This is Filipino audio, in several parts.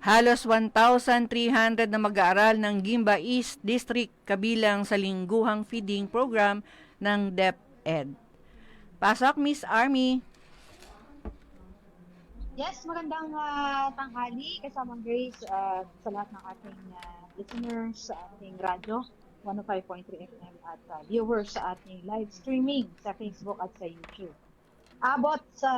Halos 1,300 na mag-aaral ng Gimba East District kabilang sa lingguhang feeding program ng DepEd. Pasok, Miss Army. Yes, magandang ah, tanghali kasama Grace ah, sa lahat ng ating ah, listeners sa ating radyo 105.3 FM at ah, viewers sa ating live streaming sa Facebook at sa YouTube. Abot sa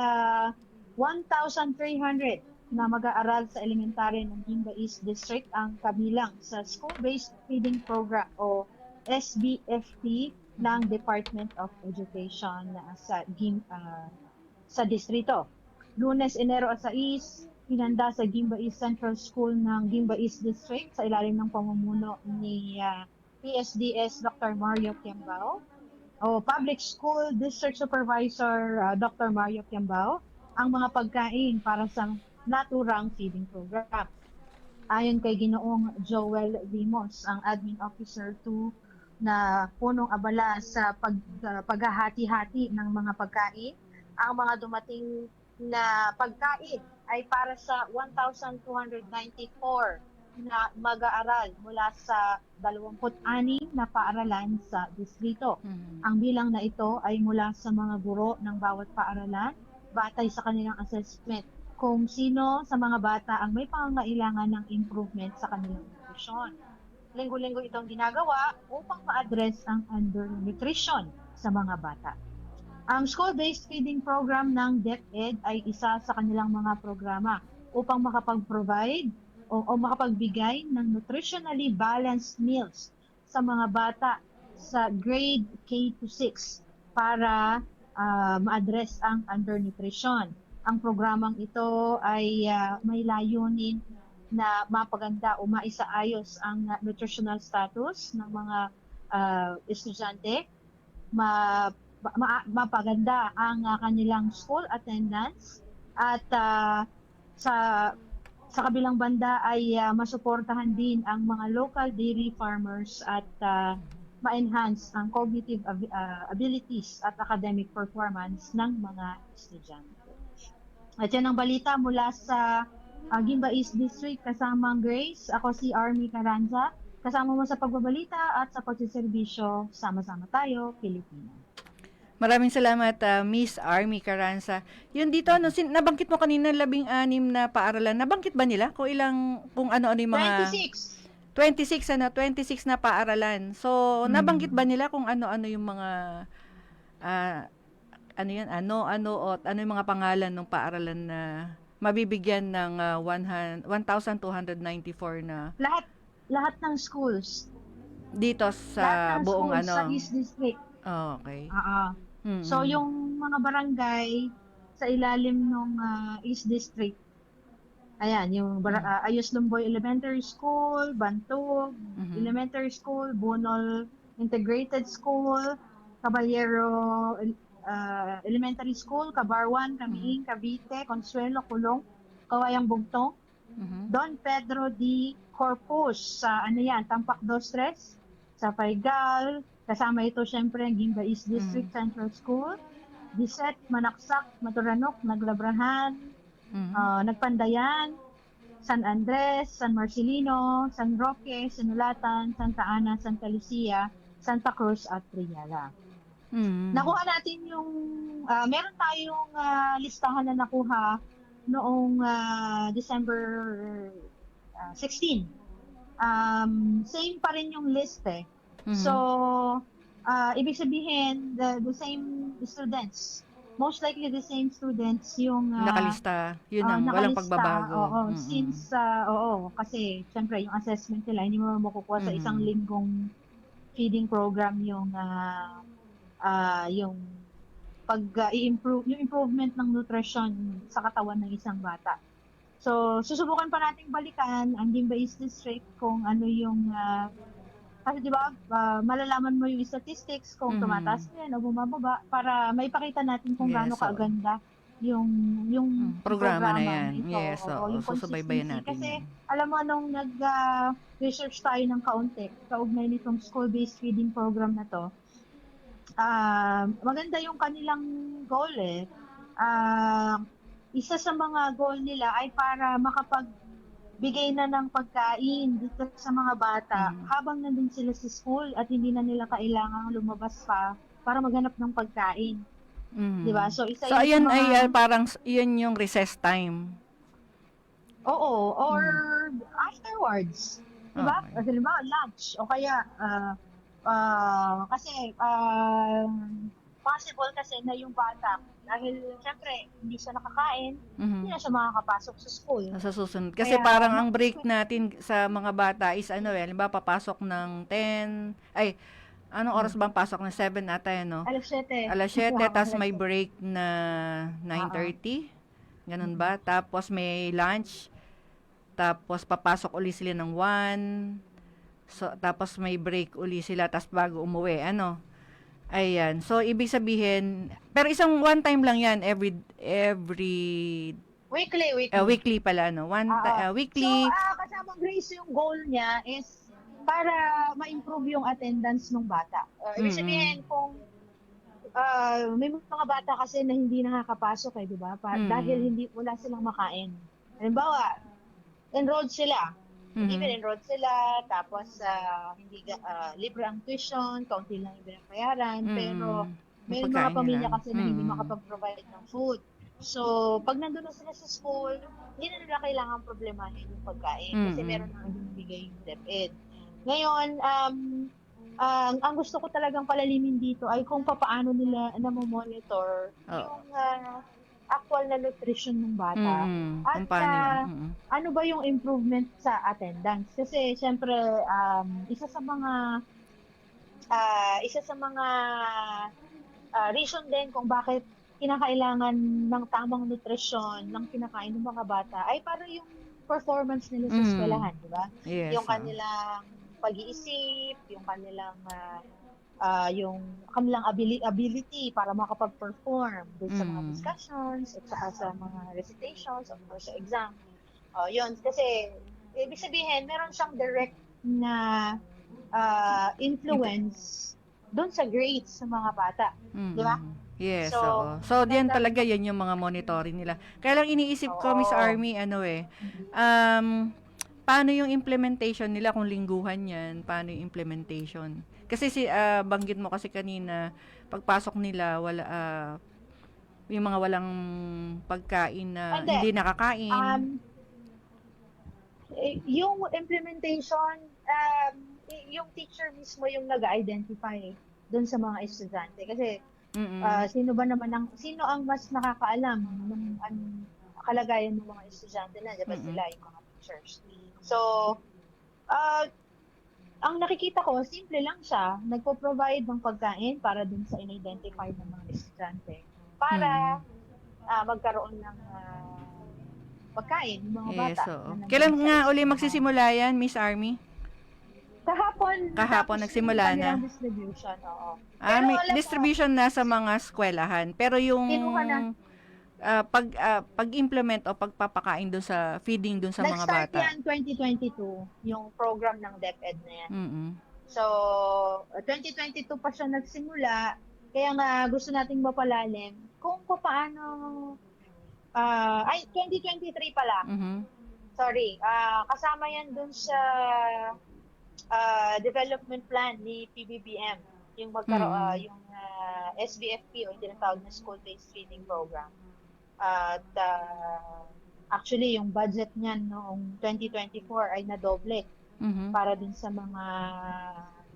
1,300 na mag-aaral sa elementary ng Gimba East District ang kabilang sa School-Based Feeding Program o SBFP ng Department of Education ah, sa ah, sa distrito. Lunes, Enero 6, hinanda sa Gimba East Central School ng Gimba East District sa ilalim ng pamumuno ni ah, PSDS Dr. Mario Kiambao o Public School District Supervisor ah, Dr. Mario Kiambao ang mga pagkain para sa naturang feeding program. Ayon kay Ginoong Joel Limos, ang Admin Officer 2 na punong abala sa pag, ah, paghahati-hati ng mga pagkain, ang mga dumating na pagkain ay para sa 1,294 na mag-aaral mula sa 26 na paaralan sa distrito. Ang bilang na ito ay mula sa mga guro ng bawat paaralan batay sa kanilang assessment kung sino sa mga bata ang may pangangailangan ng improvement sa kanilang nutrisyon. Linggo-linggo itong ginagawa upang ma-address ang undernutrition sa mga bata. Ang school-based feeding program ng DepEd ay isa sa kanilang mga programa upang makapag-provide o, o makapagbigay ng nutritionally balanced meals sa mga bata sa grade K to 6 para ah, ma-address ang undernutrition. Ang programang ito ay ah, may layunin na mapaganda o maisaayos ang ah, nutritional status ng mga ah, estudyante, ma, ma- mapaganda ang ah, kanilang school attendance at ah, sa sa kabilang banda ay ah, masuportahan din ang mga local dairy farmers at ah, ma-enhance ang cognitive ah, abilities at academic performance ng mga estudyante. At yan ang balita mula sa ah, Gimba East District kasamang Grace. Ako si Army Caranza. Kasama mo sa pagbabalita at sa pagsiservisyo. Sama-sama tayo, Pilipinas. Maraming salamat, ah, Miss Army Caranza. Yun dito, no, sin- nabanggit mo kanina labing anim na paaralan. Nabanggit ba nila kung ilang, kung ano-ano yung mga... 26! 26 ano, 26 na paaralan. So, Mm. nabanggit ba nila kung ano-ano yung mga ah, ano yan, ano, ano, o ano yung mga pangalan ng paaralan na mabibigyan ng ah, 100 1,294 na Lahat, lahat ng schools. dito lahat sa ng buong schools ano. Sa East District. Oh, okay. Ah, ah. Mm, So yung mga barangay sa ilalim ng East District, ayan, yung bara- ah, Ayos Lumboy Elementary School, Bantog Mhm. Elementary School, Bunol Integrated School, Caballero ah, Elementary School, Cabarwan, Camiing, Cavite, Consuelo, Kulong, Kawayang Bugtong, Mhm. Don Pedro D. Corpus sa ano yan, Tampak Dostres, sa Paigal, kasama ito syempre ang Gimba East District Central School, Diset, Manaksak, Maturanok, Naglabrahan, Mhm. ah, Nagpandayan, San Andres, San Marcelino, San Roque, Sinulatan, Santa Ana, Santa Lucia, Santa Cruz at Triana. Mhm. Nakuha natin yung, ah, meron tayong ah, listahan na nakuha noong ah, December ah, 16. Um, same pa rin yung list eh. Mhm. So, ah, ibig sabihin, the, the same students, most likely the same students yung ah, nakalista. Yun ang walang nakalista. pagbabago. Oo, Mhm. since, ah, oo, kasi syempre yung assessment nila, hindi mo makukuha sa Mhm. isang linggong feeding program yung ah, ah, yung pag ah, yung improvement ng nutrition sa katawan ng isang bata. So, susubukan pa nating balikan ang Gimba East District kung ano yung ah, kasi di ba, ah, malalaman mo yung statistics kung Mhm. tumataas na yan o bumababa para maipakita natin kung Yes, gaano oo. kaganda yung yung Mm, programa na yan. ito, Yes, oo, oo, yung susubaybayan natin Kasi yan. alam mo nung nag-research tayo ng kaunti, kaugnay nitong school-based feeding program na to, ah maganda yung kanilang goal eh. Ah, isa sa mga goal nila ay para makapag bigay na ng pagkain dito sa mga bata Mm. habang nandun sila sa school at hindi na nila kailangang lumabas pa para maghanap ng pagkain. Mhm. 'Di ba? So isa So, yun ayan ay ah, parang, yun yung recess time. Oo, or afterwards. 'Di ba? Okay. Kasi halimbawa, lunch o kaya ah ah, kasi ah, possible kasi na yung bata dahil syempre hindi siya nakakain, Mhm. hindi na siya makakapasok sa school. Sa susunod. Kasi Kaya, parang ang break natin sa mga bata is ano eh, halimbawa papasok ng 10, ay, anong oras bang pasok ng 7 ata yan, no? Alas 7. Alas 7, Oo, tapos may 7. break na 9.30. Ganun ba? Tapos may lunch. Tapos papasok uli sila ng 1. So, tapos may break uli sila, tapos bago umuwi, ano? Ayan. So, ibig sabihin, pero isang one time lang yan, every, every, Weekly, weekly. uh, weekly pala, no? One, Oo. uh, weekly. So, ah, kasamang Grace, yung goal niya is para ma-improve yung attendance ng bata. Uh, ibig sabihin, kung ah, may mga bata kasi na hindi nakakapasok eh, di ba? Pa- Mm. Dahil hindi wala silang makain. Halimbawa, enrolled sila. Mhm. Even enrolled sila, tapos ah, hindi ah, libre ang tuition, kaunti lang yung binabayaran, Mm. pero may mga pamilya kasi na hindi Mm. makapag-provide ng food. So, pag nandun na sila sa school, hindi na nila kailangan problemahin yung pagkain kasi Mm-mm. meron na binibigay yung DepEd. Ngayon, um, ang ang gusto ko talagang palalimin dito ay kung papaano nila na-monitor Oo. yung ah, actual na nutrition ng bata. Mm, At, Mm. Ano ba yung improvement sa attendance? Kasi syempre, um, isa sa mga ah, isa sa mga ah, reason din kung bakit kinakailangan ng tamang nutrisyon ng kinakain ng mga bata ay para yung performance nila sa Mm. eskwelahan, di ba? Yes. yung kanilang pag-iisip, yung kanilang ah, ah, yung kanilang abili- ability para makapag-perform doon sa mga Mm. discussions at saka sa mga recitations of course sa exam. Oh, yun kasi ibig sabihin meron siyang direct na ah, influence doon sa grades sa mga bata. Mm. Di ba? Yes, So, oo. So, diyan talaga yan yung mga monitoring nila. Kaya lang iniisip ko, Miss Oo. Army, ano eh, um, paano yung implementation nila kung lingguhan yan? Paano yung implementation? Kasi si ah, banggit mo kasi kanina, pagpasok nila, wala, ah, yung mga walang pagkain na Hindi. hindi nakakain. Um, eh, yung implementation, um, yung teacher mismo yung nag-identify doon sa mga estudyante. Kasi ah, sino ba naman ang, sino ang mas nakakaalam ng ang kalagayan ng mga estudyante na, di ba Mm-mm. sila, yung mga teachers. So, ah, ang nakikita ko, simple lang siya, nagpo-provide ng pagkain para dun sa in-identify ng mga estudyante para ah, magkaroon ng ah, pagkain ng mga yes, bata. oo. na Kailan nga uli magsisimula yan, Miss Army? Kahapon. Kahapon nagsimula na. distribution, oo. Ah, Pero may distribution na sa mga eskwelahan. Pero yung Kinuha na. Ah, pag ah, pag-implement o pagpapakain doon sa feeding doon sa mga Nag-start bata. yan 2022, yung program ng DepEd na yan. Mm. So, uh, 2022 pa siya nagsimula, kaya nga gusto nating mapalalim kung paano, ah, ay, 2023 pala, Mhm. sorry, ah, kasama yan dun sa ah, development plan ni PBBM, yung magkaroon, Mm. ah, yung ah, SBFP o yung tinatawag na School-Based Feeding Program. At ah, actually, yung budget niyan noong 2024 ay nadoble Mhm. para din sa mga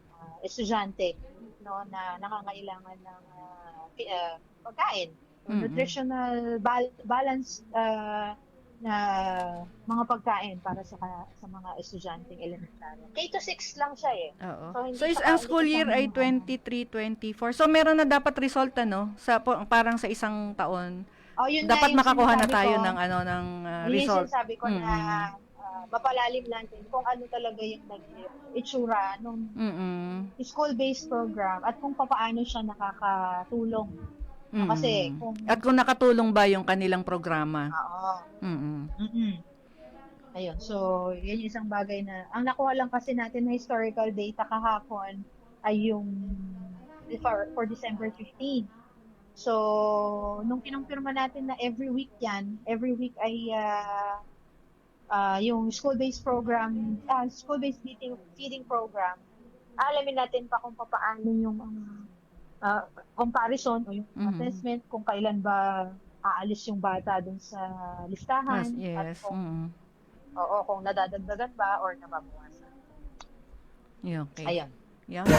ah, estudyante no na nangangailangan ng pi- ah, pagkain Mm-mm. nutritional bal- balance ah, na mga pagkain para sa sa mga estudyanteng elementarya. K to 6 lang siya eh. Oo. So, So, is, ang school year ay ng- 23-24. So, meron na dapat result, ano? Sa, parang sa isang taon. Oh, yun Dapat yung makakuha na tayo ko. ng, ano, ng Yun yung result. sinasabi ko na Mm-mm. ah, mapalalim natin kung ano talaga yung nag- itsura nung Mm-mm. school-based program at kung paano siya nakakatulong. Mm-mm. Kasi kung At kung nakatulong ba yung kanilang programa. Oo. Mm-mm. mm Ayun. So, yan yung isang bagay na, ang nakuha lang kasi natin na historical data kahapon ay yung for, for December 15. So, nung kinumpirma natin na every week yan, every week ay ah, ah, yung school-based program, ah, school-based feeding, feeding program, alamin natin pa kung paano yung ah, comparison o yung Mhm. assessment kung kailan ba aalis yung bata dun sa listahan Yes, at yes. kung, Mm. oo, kung nadadagdagan ba or nababawasan. Yeah, okay. Ayan. Yeah.